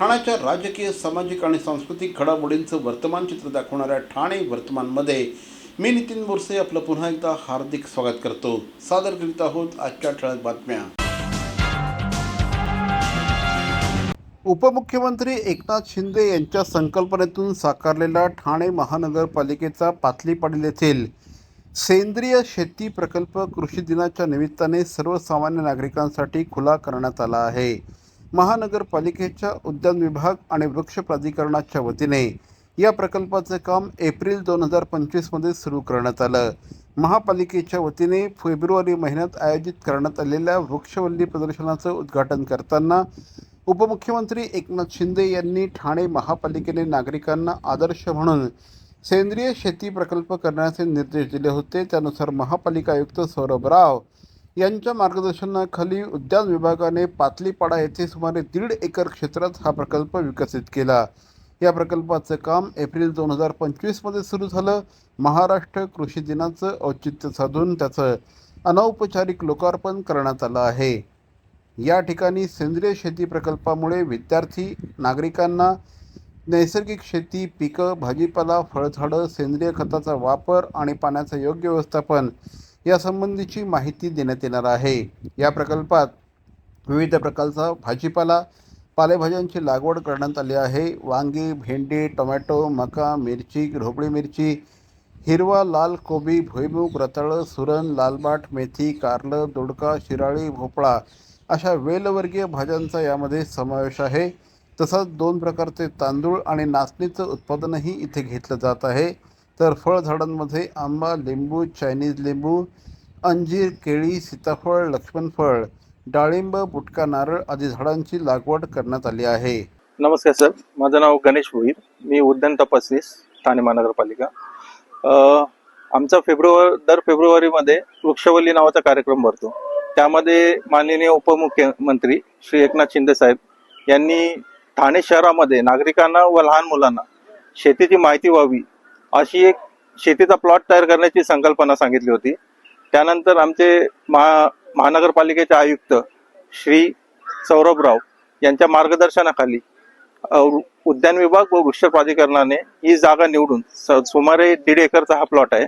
ठाण्याच्या राजकीय सामाजिक आणि सांस्कृतिक घडामोडींचं वर्तमान चित्र दाखवणाऱ्या ठाणे वर्तमानमध्ये मी नितीन बोरसे आपलं पुन्हा एकदा हार्दिक स्वागत करतो. सादर करीत आहोत आजच्या ठळक बातम्या. उपमुख्यमंत्री एकनाथ शिंदे यांच्या संकल्पनेतून साकारलेला ठाणे महानगरपालिकेचा पातलीपाडील येथील सेंद्रिय शेती प्रकल्प कृषी दिनाच्या निमित्ताने सर्वसामान्य नागरिकांसाठी खुला करण्यात आला आहे. महानगरपालिकेच्या उद्यान विभाग आणि वृक्ष प्राधिकरणाच्या वतीने या प्रकल्पाचं काम एप्रिल दोन हजार पंचवीसमध्ये सुरू करण्यात आलं. महापालिकेच्या वतीने फेब्रुवारी महिन्यात आयोजित करण्यात आलेल्या वृक्षवल्ली प्रदर्शनाचं उद्घाटन करताना उपमुख्यमंत्री एकनाथ शिंदे यांनी ठाणे महापालिकेने नागरिकांना आदर्श म्हणून सेंद्रिय शेती प्रकल्प करण्याचे निर्देश दिले होते. त्यानुसार महापालिका आयुक्त सौरभ राव यांच्या मार्गदर्शनाखाली उद्यान विभागाने पातलीपाडा येथे सुमारे दीड एकर क्षेत्रात हा प्रकल्प विकसित केला. या प्रकल्पाचं काम एप्रिल दोन हजार पंचवीसमध्ये सुरू झालं. महाराष्ट्र कृषी दिनाचं औचित्य साधून त्याचं अनौपचारिक लोकार्पण करण्यात आलं आहे. या ठिकाणी सेंद्रिय शेती प्रकल्पामुळे विद्यार्थी नागरिकांना नैसर्गिक शेती पिकं भाजीपाला फळझाडं सेंद्रिय खताचा वापर आणि पाण्याचं योग्य व्यवस्थापन यासंबंधीची माहिती देण्यात येणार आहे. या प्रकल्पात विविध प्रकारचा भाजीपाला पालेभाज्यांची लागवड करण्यात आली आहे. वांगी भेंडी टोमॅटो मका मिरची ढोबळी मिरची हिरवा लाल कोबी भुईमुग रताळं सुरण लालबाट मेथी कारलं दोडका शिराळी भोपळा अशा वेलवर्गीय भाज्यांचा यामध्ये समावेश आहे. तसंच दोन प्रकारचे तांदूळ आणि नाचणीचं उत्पादनही इथे घेतलं जात आहे. तर फळझाडांमध्ये आंबा लिंबू चायनीज लिंबू अंजीर केळी सीताफळ लक्ष्मणफळ डाळिंब बुटका नारळ आदी झाडांची लागवड करण्यात आली आहे. नमस्कार सर. माझं नाव गणेश भोईर. मी उद्यान तपासनीस ठाणे महानगरपालिका. आमचा फेब्रुवारी दर फेब्रुवारीमध्ये वृक्षवल्ली नावाचा कार्यक्रम भरतो. त्यामध्ये माननीय उपमुख्यमंत्री श्री एकनाथ शिंदे साहेब यांनी ठाणे शहरामध्ये नागरिकांना व लहान मुलांना शेतीची माहिती व्हावी अशी एक शेतीचा प्लॉट तयार करण्याची संकल्पना सांगितली होती. त्यानंतर आमचे महा महानगरपालिकेचे आयुक्त श्री सौरभराव यांच्या मार्गदर्शनाखाली उद्यान विभाग व वृक्ष प्राधिकरणाने ही जागा निवडून स- सुमारे दीड एकरचा हा प्लॉट आहे.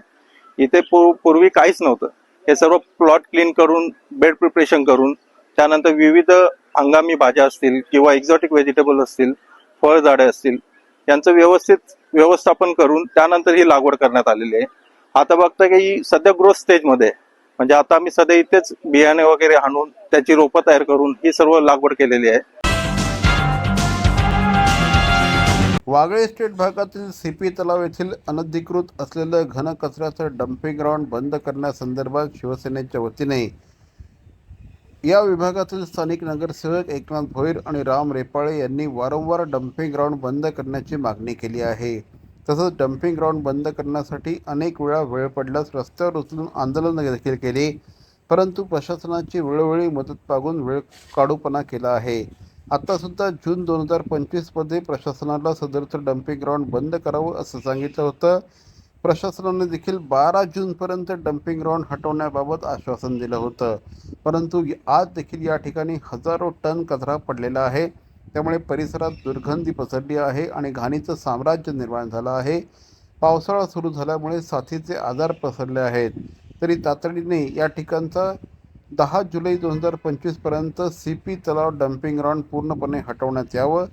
इथे पूर्वी काहीच नव्हतं. हे सर्व प्लॉट क्लीन करून बेड प्रिपरेशन करून त्यानंतर विविध हंगामी भाज्या असतील किंवा एक्झॉटिक व्हेजिटेबल असतील फळझाडे असतील यांचं व्यवस्थित व्यवस्थापन करून त्यानंतर ही लागवड करण्यात आलेली आहे. आता बघता की ही सध्या ग्रोथ स्टेजमध्ये म्हणजे आता आम्ही सध्या इथेच बियाणे वगैरे आणून त्याची रोपं तयार करून ही सर्व लागवड केलेली आहे. वागळे स्टेट भागातील सीपी तलाव येथील अनधिकृत असलेलं घनकचऱ्याचं डम्पिंग ग्राउंड बंद करण्यासंदर्भात शिवसेनेच्या वतीने या विभागातील स्थानिक नगरसेवक एकनाथ भोईर आणि राम रेपाळे यांनी वारंवार डम्पिंग ग्राउंड बंद करण्याची मागणी केली आहे. तसंच डम्पिंग ग्राउंड बंद करण्यासाठी अनेक वेळा वेळ पडल्यास रस्त्यावर उचलून आंदोलन देखील केले. परंतु प्रशासनाची वेळोवेळी मदत मागून वेळ काढूपणा केला आहे. आत्तासुद्धा जून दोन हजार पंचवीसमध्ये प्रशासनाला सदरचं डम्पिंग ग्राउंड बंद करावं असं सांगितलं होतं. प्रशासनाने देखील बारा जूनपर्यंत डम्पिंग ग्राउंड हटवण्याबाबत आश्वासन दिलं होतं. परंतु आज देखील या ठिकाणी हजारो टन कचरा पडलेला आहे. त्यामुळे परिसरात दुर्गंधी पसरली आहे आणि घाणीचं साम्राज्य निर्माण झालं आहे. पावसाळा सुरू झाल्यामुळे साथीचे आजार पसरले आहेत. तरी तातडीने या ठिकाणचा दहा जुलै दोन हजार पंचवीसपर्यंत सी पी तलाव डम्पिंग ग्राउंड पूर्णपणे हटवण्यात यावं.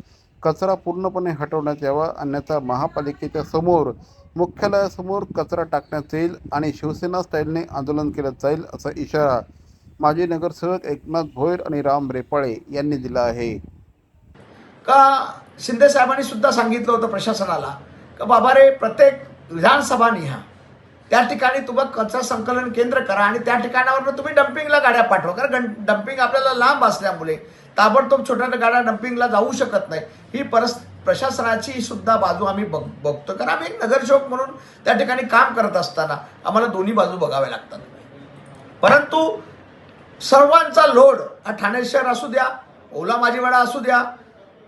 कचरा पूर्णपणे हटवण्यात यावा अन्यथा महापालिकेच्या समोर मुख्यालयासमोर कचरा टाकण्यात येईल आणि शिवसेना स्टाईलने आंदोलन केलं जाईल असा इशारा माजी नगरसेवक एकनाथ भोईर आणि राम रेपाळे यांनी दिला आहे. का शिंदे साहेबांनी सुद्धा सांगितलं होतं प्रशासनाला? का बाबा रे प्रत्येक विधानसभा निहा. त्या ठिकाणी तुम्ही कचरा संकलन केंद्र करा आणि त्या ठिकाणावर तुम्ही डम्पिंगला गाड्या पाठवा. कारण डम्पिंग आपल्याला लांब असल्यामुळे ताबडतोब छोट्या गाड्या डम्पिंगला जाऊ शकत नाही. ही परिस्थिती प्रशासनाची सुद्धा बाजू आम्ही बघ बघतो कारण आम्ही एक नगरसेवक म्हणून त्या ठिकाणी काम करत असताना आम्हाला दोन्ही बाजू बघाव्या लागतात. परंतु सर्वांचा लोड हा ठाणे शहर असू द्या ओला माजीवाडा असू द्या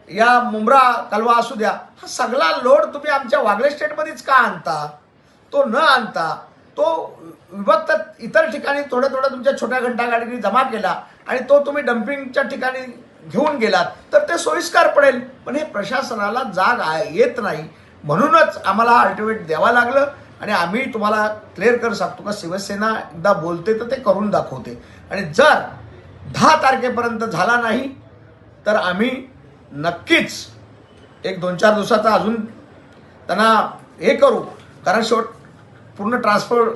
या मुंब्रा कलवा असू द्या हा सगळा लोड तुम्ही आमच्या वागळे स्टेटमध्येच का आणता? तो न आणता तो विभक्त इतर ठिकाणी थोड्या थोड्या तुमच्या छोट्या घंटा गाडीने जमा केला आणि तो तुम्ही डम्पिंगच्या ठिकाणी घेऊन गेलात तर ते सोयीस्कर पडेल. पण हे प्रशासनाला जाग येत नाही. म्हणूनच आम्हाला अल्टिमेट द्यावं लागलं आणि आम्ही तुम्हाला क्लिअर कर सांगतो का शिवसेना एकदा बोलते तर ते करून दाखवते. आणि जर दहा तारखेपर्यंत झाला नाही तर आम्ही नक्कीच एक दोन चार दिवसाचा अजून त्यांना हे करू. कारण शेवट पूर्ण ट्रान्सफर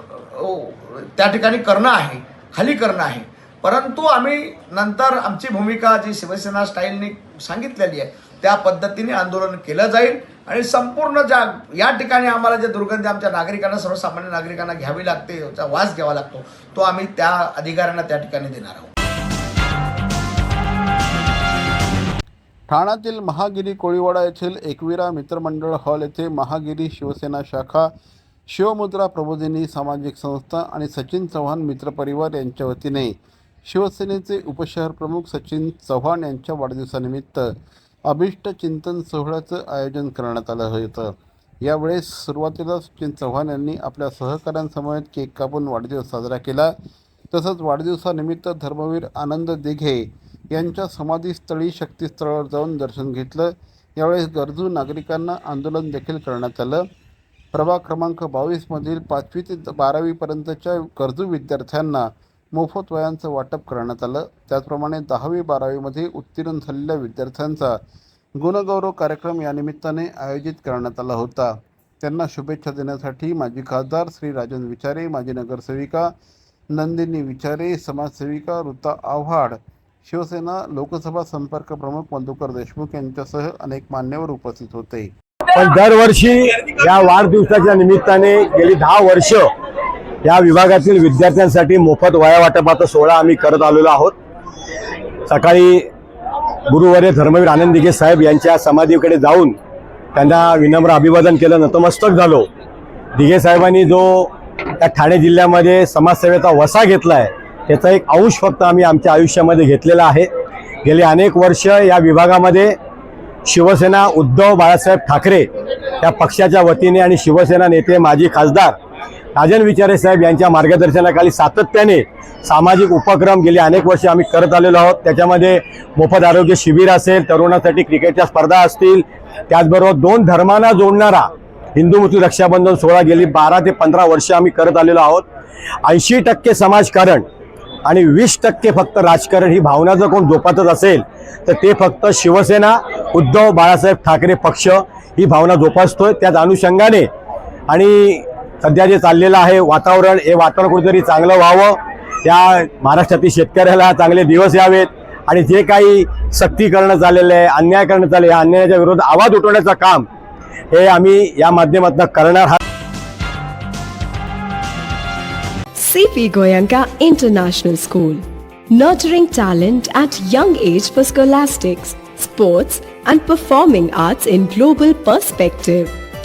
त्या ठिकाणी करणं आहे खाली करणं आहे. परंतु आम्ही नंतर आमची भूमिका जी शिवसेना स्टाईलने सांगितलेली आहे त्या पद्धतीने आंदोलन केलं जाईल आणि संपूर्ण ज्या या ठिकाणी आम्हाला जे दुर्गंधी आमच्या नागरिकांना सर्वसामान्य नागरिकांना घ्यावी लागते त्याचा वास घ्यावा लागतो तो आम्ही त्या अधिकाऱ्यांना त्या ठिकाणी देणार आहोत. ठाण्यातील महागिरी कोळीवाडा येथील एकविरा मित्रमंडळ हॉल येथे महागिरी शिवसेना शाखा शिवमुद्रा प्रबोधिनी सामाजिक संस्था आणि सचिन चव्हाण मित्रपरिवार यांच्या वतीने शिवसेनेचे उपशहर प्रमुख सचिन चव्हाण यांच्या वाढदिवसानिमित्त अभिष्ट चिंतन सोहळ्याचं आयोजन करण्यात आलं होतं. यावेळेस सुरुवातीला सचिन चव्हाण यांनी आपल्या सहकाऱ्यांसमवेत केक कापून वाढदिवस साजरा केला. तसंच वाढदिवसानिमित्त धर्मवीर आनंद दिघे यांच्या समाधीस्थळी शक्तीस्थळावर जाऊन दर्शन घेतलं. यावेळेस गरजू नागरिकांना आंदोलन देखील करण्यात आलं. प्रभाग क्रमांक बावीसमधील पाचवी ते बारावीपर्यंतच्या गरजू विद्यार्थ्यांना मोफत वयांचं वाटप करण्यात आलं. त्याचप्रमाणे दहावी बारावीमध्ये उत्तीर्ण झालेल्या विद्यार्थ्यांचा गुणगौरव कार्यक्रम या निमित्ताने आयोजित करण्यात आला होता. त्यांना शुभेच्छा देण्यासाठी माजी खासदार श्री राजन विचारे माजी नगरसेविका नंदिनी विचारे समाजसेविका ऋता आव्हाड शिवसेना लोकसभा संपर्क प्रमुख मधुकर देशमुख यांच्यासह अनेक मान्यवर उपस्थित होते. पण दरवर्षी या वाढदिवसाच्या निमित्ताने गेली दहा वर्ष या विभागातील विद्यार्थ्यांसाठी मोफत वया वाटपाचा सोहळा आम्ही करत आलेलो आहोत. सकाळी गुरुवर्य धर्मवीर आनंद दिघे साहेब यांच्या समाधीकडे जाऊन त्यांना विनम्र अभिवादन केलं. नतमस्तक झालो. दिघे साहेबांनी जो त्या ठाणे जिल्ह्यामध्ये समाजसेवेचा वसा घेतला आहे त्याचा एक अंश फक्त आम्ही आमच्या आयुष्यामध्ये घेतलेला आहे. गेली अनेक वर्ष या विभागामध्ये शिवसेना उद्धव बाळासाहेब ठाकरे या पक्षाच्या वतीने आणि शिवसेना नेते माजी खासदार राजन विचारे साहेब यांच्या मार्गदर्शनाखाली सातत्याने सामाजिक उपक्रम गेली अनेक वर्षे आम्ही करत आलेलो आहोत. त्याच्यामध्ये मोफत आरोग्य शिबिर असेल तरुणांसाठी क्रिकेटच्या स्पर्धा असतील. त्याचबरोबर दोन धर्मांना जोडणारा हिंदू मुस्लिम रक्षाबंधन सोहळा गेली बारा ते पंधरा वर्ष आम्ही करत आलेलो आहोत. ऐंशी टक्के समाजकारण आणि वीस टक्के फक्त राजकारण ही भावना जर कोण जोपासत असेल तर ते फक्त शिवसेना उद्धव बाळासाहेब ठाकरे पक्ष ही भावना जोपासतोय. त्याच अनुषंगाने आणि सध्या जे चाललेलं आहे वातावरण हे वातावरण कुठेतरी चांगलं व्हावं. त्या महाराष्ट्रातील शेतकऱ्याला चांगले दिवस यावेत. आणि जे काही सक्ती करणं चाललेलं आहे अन्याय करणं चाललं या अन्यायाच्या विरोधात आवाज उठवण्याचं काम हे आम्ही या माध्यमातून करणार आहोत. CP Goenka international school Nurturing talent at young age for scholastics, sports, and performing arts in global perspective.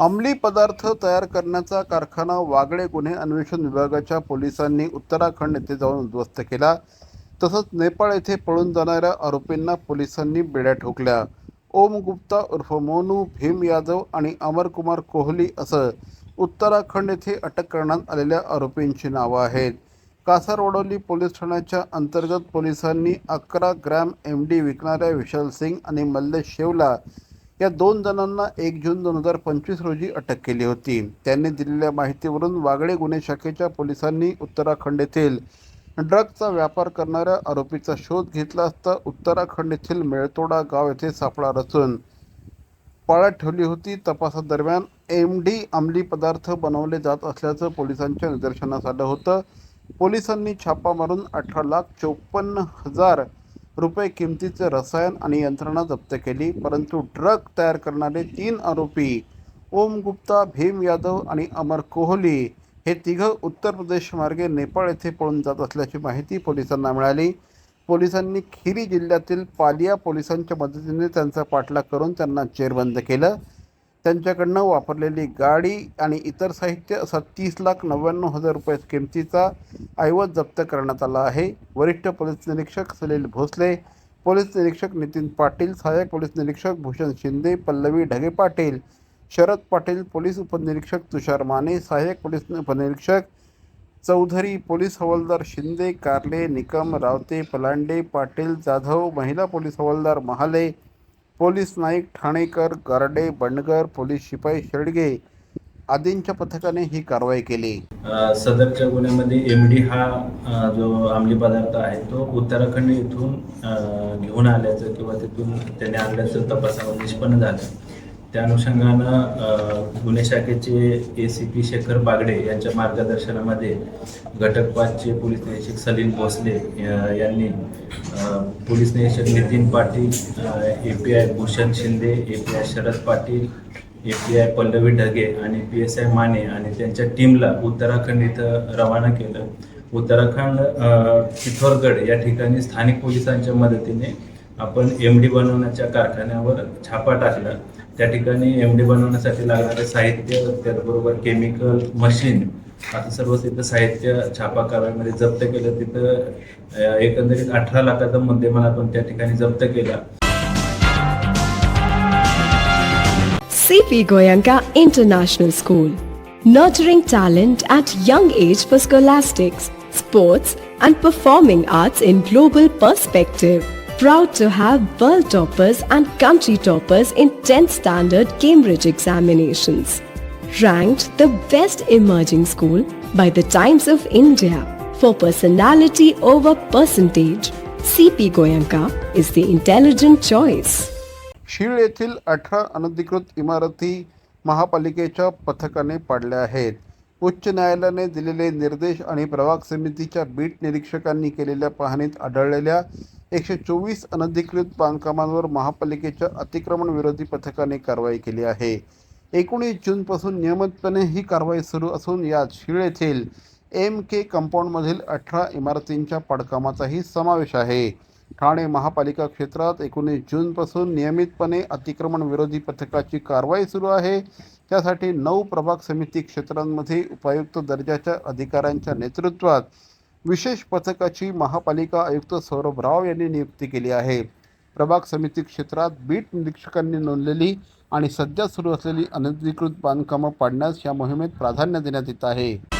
अंमली पदार्थ तयार करण्याचा कारखाना वागळे गुन्हे अन्वेषण विभागाच्या पोलिसांनी उत्तराखंड येथे जाऊन उद्ध्वस्त केला. तसंच नेपाळ येथे पळून जाणाऱ्या आरोपींना पोलिसांनी बेड्या ठोकल्या. ओम गुप्ता उर्फ मोनू भीम यादव आणि अमरकुमार कोहली असं उत्तराखंड येथे अटक करण्यात आलेल्या आरोपींची नावं आहेत. कासारवडोली पोलीस ठाण्याच्या अंतर्गत पोलिसांनी अकरा ग्रॅम एम डी विकणाऱ्या विशाल सिंग आणि मल्लेश शेवला या दोन जणांना एक जून दोन हजार पंचवीस रोजी अटक केली होती. त्यांनी दिलेल्या माहितीवरून वागळे गुन्हे शाखेच्या पोलिसांनी उत्तराखंड येथील ड्रगचा व्यापार करणाऱ्या आरोपीचा शोध घेतला असता उत्तराखंड येथील मेळतोडा गाव येथे सापळा रचून पाळत ठेवली होती. तपासादरम्यान एम डी अंमली पदार्थ बनवले जात असल्याचं पोलिसांच्या निदर्शनास आलं होतं. पोलिसांनी छापा मारून अठरा लाख चोपन्न हजार रुपये किमतीचं रसायन आणि यंत्रणा जप्त केली परंतु ड्रग तयार करणारे तीन आरोपी ओम गुप्ता भीम यादव आणि अमर कोहली हे तिघं उत्तर प्रदेश मार्गे नेपाळ येथे पळून जात असल्याची माहिती पोलिसांना मिळाली. पोलिसांनी खिरी जिल्ह्यातील पालिया पोलिसांच्या मदतीने त्यांचा पाठलाग करून त्यांना चेरबंद केलं. त्यांच्याकडनं वापरलेली गाडी आणि इतर साहित्य असा तीस लाख नव्याण्णव हजार रुपये किमतीचा ऐवज जप्त करण्यात आला आहे. वरिष्ठ पोलीस निरीक्षक सलील भोसले पोलीस निरीक्षक नितीन पाटील सहाय्यक पोलीस निरीक्षक भूषण शिंदे पल्लवी ढगे पाटील शरद पाटील पोलीस उपनिरीक्षक तुषार माने सहाय्यक पोलीस उपनिरीक्षक चौधरी पोलीस हवालदार शिंदे कारले निकम रावते पलांडे पाटील जाधव महिला पोलीस हवालदार महाले पोलीस नाईक ठाणेकर गारडे बंडगर पोलीस शिपाई शेडगे आदींच्या पथकाने ही कारवाई केली. सदरच्या गुन्ह्यामध्ये एम डी हा जो अंमली पदार्थ आहे तो उत्तराखंड येथून घेऊन आल्याचं किंवा तिथून त्याने आणल्याचं तपासावर निष्पन्न झालं. त्या अनुषंगानं गुन्हे शाखेचे A C P Shekhar Bagde यांच्या मार्गदर्शनामध्ये घटक पाचचे पोलीस निरीक्षक सलीम भोसले यांनी पोलीस निरीक्षक Nitin Patil A P I Bhushan Shinde A P I Sharad Patil A P I Pallavi Dhage आणि पी एस आय माने आणि त्यांच्या टीमला उत्तराखंड इथं रवाना केलं. उत्तराखंड अ, या ठिकाणी स्थानिक पोलिसांच्या मदतीने आपण एम डी बनवण्याच्या कारखान्यावर छापा टाकला. त्या ठिकाणी एम डी बनवण्यासाठी लागणारे साहित्य त्याचबरोबर केमिकल मशीन आता सर्व तिथं साहित्य छापा कारवाईमध्ये जप्त केलं तिथं एकंदरीत अठरा लाखाचा मुद्देमाल आपण त्या ठिकाणी जप्त केला CP Goenka international school nurturing talent at young age for scholastics sports and performing arts in global perspective Proud to have world toppers and country toppers in 10th standard Cambridge examinations. Ranked the best emerging school by the Times of India for personality over percentage. CP Goyanka is the intelligent choice. शीळ येथील अठरा अनधिकृत इमारती महापालिकेच्या पथकाने पाडल्या आहेत उच्च न्यायालयाने दिलेले निर्देश आणि प्रभाग समितीच्या बीट निरीक्षकांनी केलेल्या पाहणीत आढळलेल्या एकशे चोवीस अनधिकृत बांधकामांवर महापालिकेच्या अतिक्रमण विरोधी पथकाने कारवाई केली आहे. एकोणीस जूनपासून नियमितपणे ही कारवाई सुरू असून यात शीळ येथील एम के कंपाऊंडमधील अठरा इमारतींच्या पाडकामाचाही समावेश आहे. ठाणे महापालिका क्षेत्रात एकोणीस जूनपासून नियमितपणे अतिक्रमण विरोधी पथकाची कारवाई सुरू आहे. त्यासाठी नऊ प्रभाग समिती क्षेत्रांमध्ये उपायुक्त दर्जाच्या अधिकाऱ्यांच्या नेतृत्वात विशेष पथकाची महापालिका आयुक्त सौरभ राव यांनी नियुक्ती केली आहे. प्रभाग समिती क्षेत्रात बीट निरीक्षकांनी नोंदलेली आणि सध्या सुरू असलेली अनधिकृत बांधकामं पाडण्यास या मोहिमेत प्राधान्य देण्यात येत आहे.